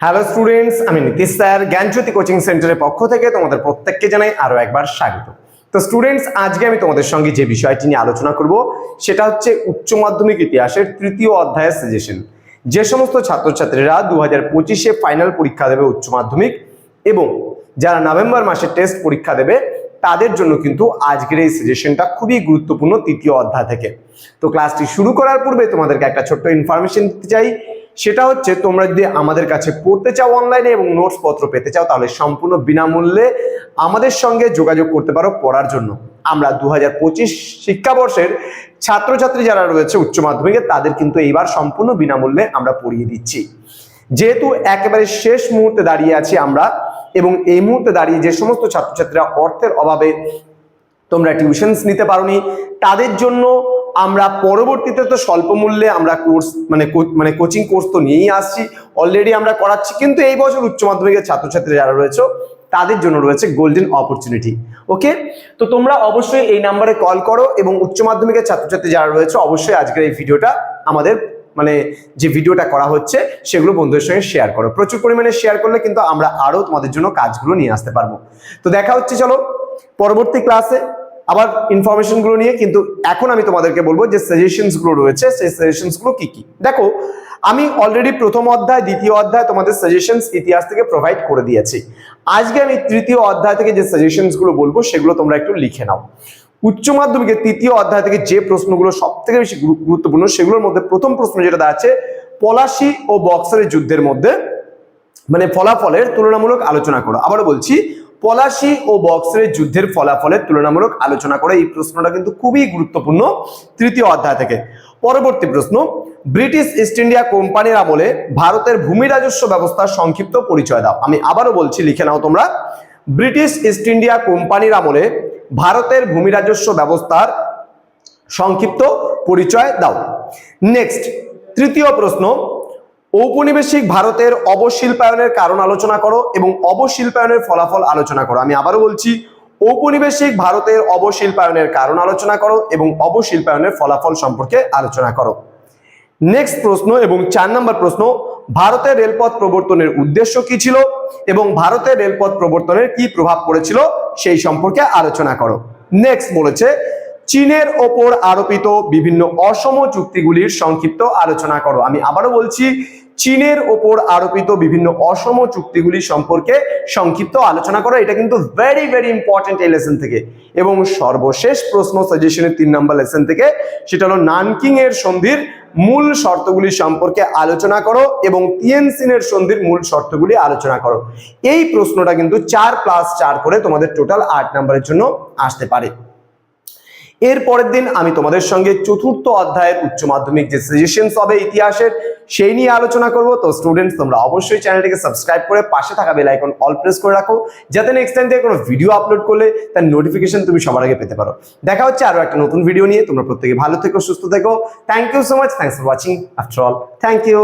Hello students আমি Nitish sir, জ্ঞানজ্যোতি coaching সেন্টারের পক্ষ থেকে তোমাদের প্রত্যেককে জানাই আরও একবার স্বাগত। তো স্টুডেন্টস আজকে আমি তোমাদের সঙ্গে যে বিষয়টি নিয়ে আলোচনা করব, সেটা হচ্ছে উচ্চ মাধ্যমিক ইতিহাসের তৃতীয় অধ্যায়ের সাজেশন যে সমস্ত ছাত্রছাত্রীরা দু হাজার পঁচিশে ফাইনাল পরীক্ষা দেবে উচ্চ মাধ্যমিক এবং যারা নভেম্বর মাসে টেস্ট পরীক্ষা দেবে, তাদের জন্য কিন্তু আজকের এই সাজেশনটা খুবই গুরুত্বপূর্ণ তৃতীয় অধ্যায় থেকে। তো ক্লাসটি শুরু করার পূর্বে তোমাদেরকে একটা ছোট্ট ইনফরমেশন দিতে চাই। সেটা হচ্ছে তোমরা যদি আমাদের কাছে পড়তে চাও অনলাইনে এবং নোটস পত্র পেতে চাও, তাহলে সম্পূর্ণ বিনামূল্যে আমাদের সঙ্গে যোগাযোগ করতে পারো পড়ার জন্য। আমরা দু হাজার পঁচিশ শিক্ষাবর্ষের ছাত্রছাত্রী যারা রয়েছে উচ্চ মাধ্যমিকে, তাদের কিন্তু এইবার সম্পূর্ণ বিনামূল্যে আমরা পড়িয়ে দিচ্ছি। যেহেতু একেবারে শেষ মুহূর্তে দাঁড়িয়ে আছি আমরা, এবং এই মুহূর্তে দাঁড়িয়ে যে সমস্ত ছাত্রছাত্রীরা অর্থের অভাবে তোমরা টিউশনস নিতে পারোনি, তাদের জন্য আমরা পরবর্তীতে তো স্বল্প মূল্যে আমরা কোর্স মানে মানে কোচিং কোর্স তো নিয়েই আসছি। অলরেডি আমরা করাচ্ছি, কিন্তু এই বছর উচ্চ মাধ্যমিকের ছাত্রছাত্রী যারা রয়েছে, তাদের জন্য রয়েছে গোল্ডেন অপরচুনিটি ওকে তো তোমরা অবশ্যই এই নাম্বারে কল করো এবং উচ্চ মাধ্যমিকের ছাত্রছাত্রী যারা রয়েছে, অবশ্যই আজকের এই ভিডিওটা আমাদের মানে যে ভিডিওটা করা হচ্ছে, সেগুলো বন্ধুদের সঙ্গে শেয়ার করো। প্রচুর পরিমাণে শেয়ার করলে কিন্তু আমরা আরও তোমাদের জন্য কাজগুলো নিয়ে আসতে পারব। তো দেখা হচ্ছে, চলো, পরবর্তী ক্লাসে আবার ইনফরমেশনগুলো নিয়ে কিন্তু এখন আমি তোমাদেরকে বলব যে সাজেশনসগুলো রয়েছে, সেই সাজেশনসগুলো কি কি? দেখো, আমি অলরেডি প্রথম অধ্যায়, দ্বিতীয় অধ্যায় তোমাদের সাজেশনস ইতিহাস থেকে প্রোভাইড করে দিয়েছি। আজকে আমি তৃতীয় অধ্যায় থেকে যে সাজেশনসগুলো বলব, সেগুলো তোমরা একটু লিখে নাও। উচ্চ মাধ্যমিকের তৃতীয় অধ্যায় থেকে যে প্রশ্নগুলো সব থেকে বেশি গুরুত্বপূর্ণ, সেগুলোর মধ্যে প্রথম প্রশ্ন যেটা দাঁড়াচ্ছে, পলাশি ও বক্সারের যুদ্ধের মধ্যে মানে ফলাফলের তুলনামূলক আলোচনা করো। আবারও বলছি পলাশি ও বক্সের যুদ্ধের ফলাফলের তুলনামূলক আলোচনা করে এই প্রশ্নটা কিন্তু খুবই গুরুত্বপূর্ণ তৃতীয় অধ্যায় থেকে। পরবর্তী প্রশ্ন, ব্রিটিশ ইস্ট ইন্ডিয়া কোম্পানির আমলে ভারতের ভূমি রাজস্ব ব্যবস্থার সংক্ষিপ্ত পরিচয় দাও। আমি আবারও বলছি, লিখে নাও তোমরা। ব্রিটিশ ইস্ট ইন্ডিয়া কোম্পানির আমলে ভারতের ভূমি রাজস্ব ব্যবস্থার সংক্ষিপ্ত পরিচয় দাও। নেক্সট, তৃতীয় প্রশ্ন ঔপনিবেশিক ভারতের অবশিল্পায়নের কারণ আলোচনা করো এবং অবশিল্পায়নের ফলাফল আলোচনা করো। আমি আবারও বলছি, ঔপনিবেশিক ভারতের অবশিল্পায়নের কারণ আলোচনা করো এবং অবশিল্পায়নের ফলাফল সম্পর্কে আলোচনা করো। নেক্সট প্রশ্ন এবং চার নম্বর প্রশ্ন, ভারতের রেলপথ প্রবর্তনের উদ্দেশ্য কি ছিল এবং ভারতের রেলপথ প্রবর্তনের কি প্রভাব পড়েছিল সেই সম্পর্কে আলোচনা করো। নেক্সট বলেছে চীনের ওপর আরোপিত বিভিন্ন অসম চুক্তিগুলির সংক্ষিপ্ত আলোচনা করো। আমি আবারও বলছি, চীনের ওপর আরোপিত বিভিন্ন অসম চুক্তিগুলি সম্পর্কে সংক্ষিপ্ত আলোচনা করো। এটা কিন্তু ভেরি ভেরি ইম্পর্টেন্ট এই লেসন থেকে। এবং সর্বশেষ প্রশ্ন সাজেশনের তিন নম্বর লেসন থেকে, সেটা হলো নানকিং এর সন্ধির মূল শর্তগুলি সম্পর্কে আলোচনা করো এবং তিয়েনসিনের সন্ধির মূল শর্তগুলি আলোচনা করো। এই প্রশ্নটা কিন্তু চার প্লাস চার করে তোমাদের টোটাল আট নম্বরের জন্য আসতে পারে। এর পরের দিন আমি তোমাদের সঙ্গে চতুর্থ অধ্যায়ের উচ্চ মাধ্যমিক যে সাজেশনস হবে ইতিহাসের, সেই নিয়ে আলোচনা করব। তো স্টুডেন্টস তোমরা অবশ্যই চ্যানেলটিকে সাবস্ক্রাইব করে পাশে থাকা বেল আইকন অল প্রেস করে রাখো। যাতে নেক্সট টাইম থেকে কোনো ভিডিও আপলোড করলে তার নোটিফিকেশন তুমি সবার আগে পেতে পারো। দেখা হচ্ছে আরও একটা নতুন ভিডিও নিয়ে। তোমরা প্রত্যেকে ভালো থেকো, সুস্থ থেকো। Thank you so much thanks for watching after all thank you